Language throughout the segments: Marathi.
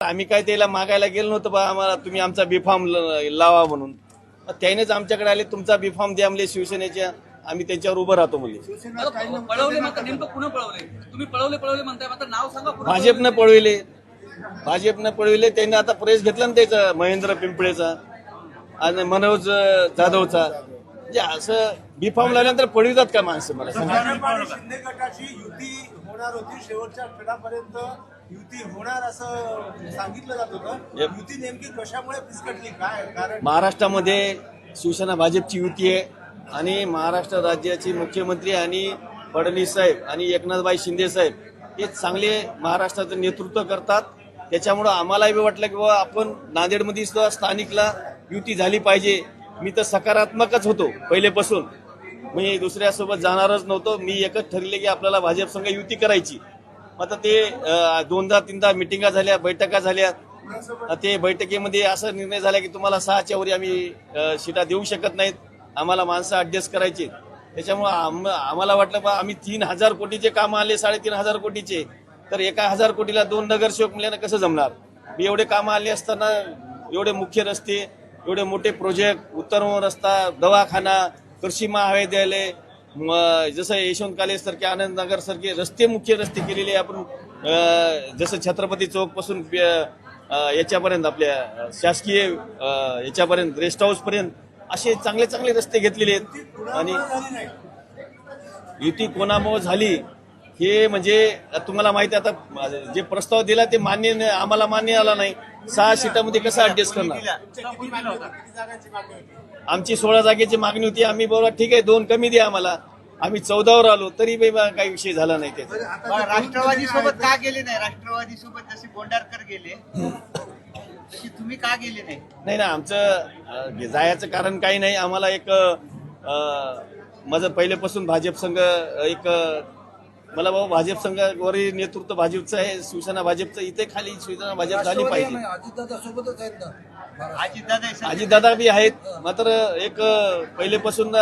आम्ही काय त्याला मागायला गेलो नव्हतं बा आम्हाला तुम्ही आमचा बिफॉर्म लावा म्हणून. त्यानेच आमच्याकडे आले तुमचा बिफॉर्म द्या म्हणले शिवसेनेच्या आम्ही त्यांच्यावर उभं राहतो म्हणले. आता पळवले मात्र नेमकं कुणं पळवले? तुम्ही पळवले पळवले म्हणताय मात्र नाव सांगा कुणं भाजपनं पळविले? भाजपनं पळविले त्यांनी आता प्रेस घेतला ना त्याचा महेंद्र पिंपळेचा आणि मनोज जाधवचा. म्हणजे असं बिफॉर्म लावल्यानंतर पळवितात का माणसं मला? सांगा भाजप आणि शिंदे गटाची युती होणार होती. शेवटच्या क्षणापर्यंत युती होणार असं सांगितलं जात होतं. Yep. युती नेमकी कशामुळे फिसकटली काय? कारण महाराष्ट्रामध्ये शिवसेना भाजपची युती आहे आणि महाराष्ट्र राज्याचे मुख्यमंत्री आणि फडणवीस साहेब आणि एकनाथबाई शिंदे साहेब हे चांगले महाराष्ट्राचं नेतृत्व करतात. त्याच्यामुळं आम्हालाही वाटलं की बाबा आपण नांदेडमध्ये सुद्धा स्थानिकला युती झाली पाहिजे. मी तर सकारात्मकच होतो पहिलेपासून. मी दुसऱ्यासोबत जाणारच नव्हतो. मी एकच ठरले की आपल्याला भाजप संघ युती करायची. आता ते दोनदा तीनदा मिटिंगा झाल्या बैठका झाल्या. ते बैठकीमध्ये असा निर्णय झाला की तुम्हाला सहाच्या वरी आम्ही शिटा देऊ शकत नाहीत. आम्हाला माणसं ऍडजस्ट करायची त्याच्यामुळे आम- आम्हाला वाटलं बा आम्ही तीन हजार कोटीचे काम आले साडेतीन हजार कोटीचे. तर एका हजार कोटीला दोन नगरसेवक मिळाल्यानं कसं जमणार? मी एवढे कामं आले असताना एवढे मुख्य रस्ते एवढे मोठे प्रोजेक्ट उत्तर रस्ता दवाखाना कृषी महाविद्यालय जसं यशवंत कॉलेज सारखे आनंद नगर सारखे रस्ते मुख्य रस्ते केलेले आपण जसं छत्रपती चौकपासून याच्यापर्यंत आपल्या शासकीय याच्यापर्यंत रेस्ट हाऊस पर्यंत असे चांगले चांगले रस्ते घेतलेले आहेत. आणि नाही युती कोणामुळे झाली हे म्हणजे तुम्हाला माहिती आहे आता जे प्रस्ताव दिला ते मान्य आम्हाला मान्य आला नाही. सहा सीटामध्ये कसं ऍडजस्ट करणार? आमची सोळा जागेची मागणी होती आम्ही बोला ठीक आहे दोन कमी द्या आम्हाला. आम्ही चौदावर आलो तरी काही विषय झाला नाही त्याचा. राष्ट्रवादी सोबत का गेले नाही? राष्ट्रवादी सोबत जसे बोंडारकर गेले तुम्ही का गेले नाही? नाही ना आमचं जायचं कारण काही नाही. आम्हाला एक माझं पहिल्यापासून भाजप संघ एक मला भाऊ भाजप संघावरील नेतृत्व भाजपचं आहे शिवसेना भाजपचं इथे खाली शिवसेना भाजप झाली पाहिजे. अजितदादा सोबतच आहेत ना? अजितदादा सगळे- अजितदादा बी आहेत मात्र एक पहिलेपासून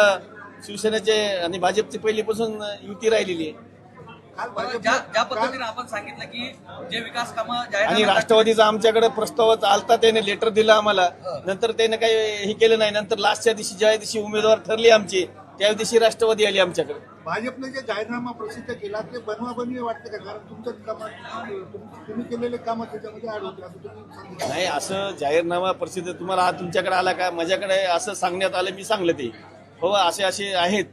शिवसेनेचे आणि भाजपची पहिलीपासून युती राहिलेली आहे. ज्या ज्या पद्धतीने आपण सांगितलं की जे विकास कामं आणि राष्ट्रवादीचा आमच्याकडे प्रस्ताव आलता त्याने लेटर दिलं आम्हाला. नंतर त्याने काही हे केलं नाही. नंतर लास्टच्या दिवशी ज्या दिवशी उमेदवार ठरले आमचे त्या दिवशी राष्ट्रवादी आली आमच्याकडे. भाजपने जे जाहीरनामा प्रसिद्ध केला ते बनवाबनवी वाटते का? कारण तुमचं कामात तुम्ही केलेले काम त्याच्यामध्ये आड होते असं तुम्ही सांगितलं नाही असं जाहीरनामा प्रसिद्ध तुम्हाला आज तुमच्याकडे आला का? माझ्याकडे असं सांगण्यात आलं मी सांगलं ते. हो असे असे आहेत.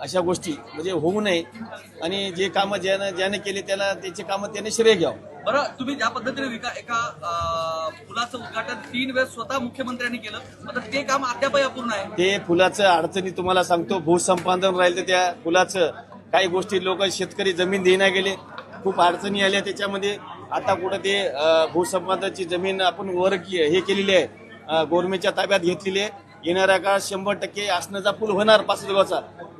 अशा गोष्टी. म्हणजे होऊ नये. आणि जे कामं ज्यानं ज्याने केले त्याला त्याचे कामं त्याने श्रेय घ्यावं. बरं तुम्ही ज्या पद्धतीने विका एका पुलाचं उद्घाटन तीन वेळेस स्वतः मुख्यमंत्र्यांनी केलं मात्र ते काम अद्यापही अपूर्ण आहे. ते फुलाचं अडचणी तुम्हाला सांगतो भूसंपादन राहिलं तर त्या फुलाचं काही गोष्टी लोक शेतकरी जमीन देण्या गेले खूप अडचणी आल्या त्याच्यामध्ये. आता कुठं ते भूसंपादनाची जमीन आपण वर हे केलेली आहे गोरमेच्या ताब्यात घेतलेली आहे. येणाऱ्या काळात शंभर टक्के आसनाचा पूल होणार पाच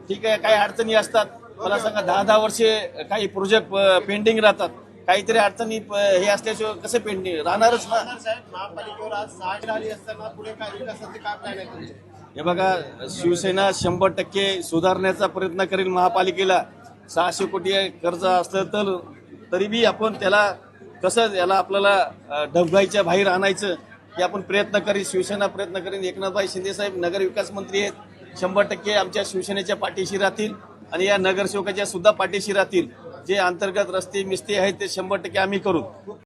ठीक आहे काही अडचणी असतात. मला सांगा दहा दहा वर्षे काही प्रोजेक्ट पेंडिंग राहतात. काहीतरी अडचणी हे असल्याशिवाय कसं पेंडिंग राहणारच ना. साहेब महापालिकेवर आज आली असताना पुढे काय विकासाचे काय प्लॅन आहे तुमचे? हे बघा शिवसेना शंभर टक्के सुधारण्याचा प्रयत्न करेल महापालिकेला. सहाशे कोटी कर्ज असलं तर तरी बी आपण त्याला कसं याला आपल्याला अं, ढबघाईच्या बाहेर आणायचं हे आपण प्रयत्न करील शिवसेना प्रयत्न करेल एकनाथभाई शिंदे साहेब नगर विकास मंत्री आहेत. शंभर टक्के आमच्या शिवसेनेच्या पाठीशी राहतील आणि या नगरसेवकाच्या सुद्धा पाठीशी राहतील. जे अंतर्गत रस्ते मिस्ते आहेत ते शंभर टक्के आम्ही करू.